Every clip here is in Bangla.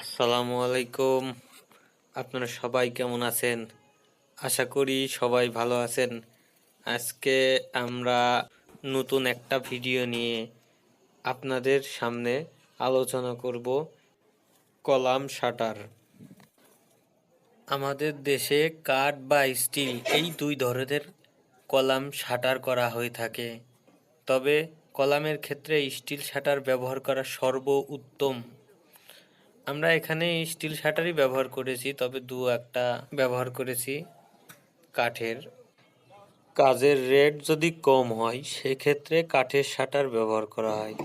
আসসালামু আলাইকুম। আপনারা সবাই কেমন আছেন? আশা করি সবাই ভালো আছেন। আজকে আমরা নতুন একটা ভিডিও নিয়ে আপনাদের সামনে আলোচনা করব কলাম শাটার। আমাদের দেশে কাঠ বা স্টিল এই দুই ধরনের কলাম শাটার করা হয়ে থাকে। তবে কলামের ক্ষেত্রে স্টিল শাটার ব্যবহার করা সর্ব উত্তম আমরা এখানে স্টিল শাটারই ব্যবহার করেছি, তবে দু একটা ব্যবহার করেছি কাঠের। কাজের রেট যদি কম হয়, সেক্ষেত্রে কাঠের শাটার ব্যবহার করা হয়।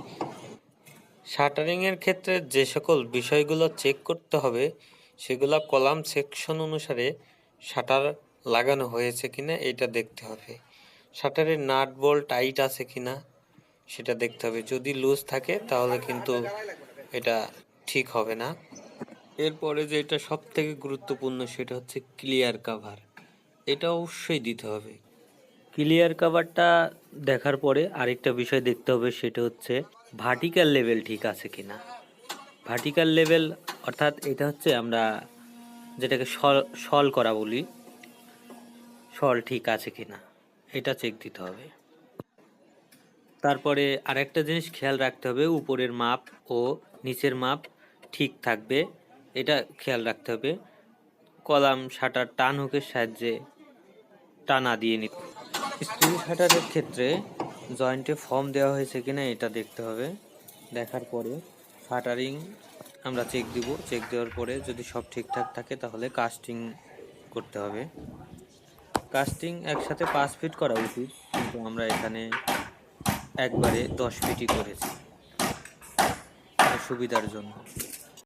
শাটারিংয়ের ক্ষেত্রে যে সকল বিষয়গুলো চেক করতে হবে, সেগুলো কলাম সেকশন অনুসারে শাটার লাগানো হয়েছে কিনা, এটা দেখতে হবে। শাটারের নাট বল টাইট আছে কিনা, সেটা দেখতে হবে। যদি লুজ থাকে, তাহলে কিন্তু এটা ঠিক হবে না। এরপরে যেটা সব থেকে গুরুত্বপূর্ণ সেটা হচ্ছে ক্লিয়ার কাভার এটা অবশ্যই দিতে হবে। ক্লিয়ার কাভারটা দেখার পরে আরেকটা বিষয় দেখতে হবে, সেটা হচ্ছে ভার্টিক্যাল লেভেল ঠিক আছে কিনা। ভার্টিক্যাল লেভেল অর্থাৎ এটা হচ্ছে আমরা যেটাকে সল সল করা বলি সল ঠিক আছে কিনা, এটা চেক দিতে হবে। তারপরে আরেকটা জিনিস খেয়াল রাখতে হবে, উপরের মাপ ও নিচের মাপ ঠিক থাকবে, এটা খেয়াল রাখতে হবে। কলাম, শাটার টান হুকের সাহায্যে টানা দিয়ে নিতে স্টিল শাটারের ক্ষেত্রে জয়েন্টে ফর্ম দেওয়া হয়েছে কিনা এটা দেখতে হবে। দেখার পরে শাটারিং আমরা চেক দিব। চেক দেওয়ার পরে যদি সব ঠিকঠাক থাকে তাহলে কাস্টিং করতে হবে। কাস্টিং একসাথে পাঁচ ফিট করা উচিত, কিন্তু আমরা এখানে একবারে দশ ফিটই করেছি। সুবিধার জন্য।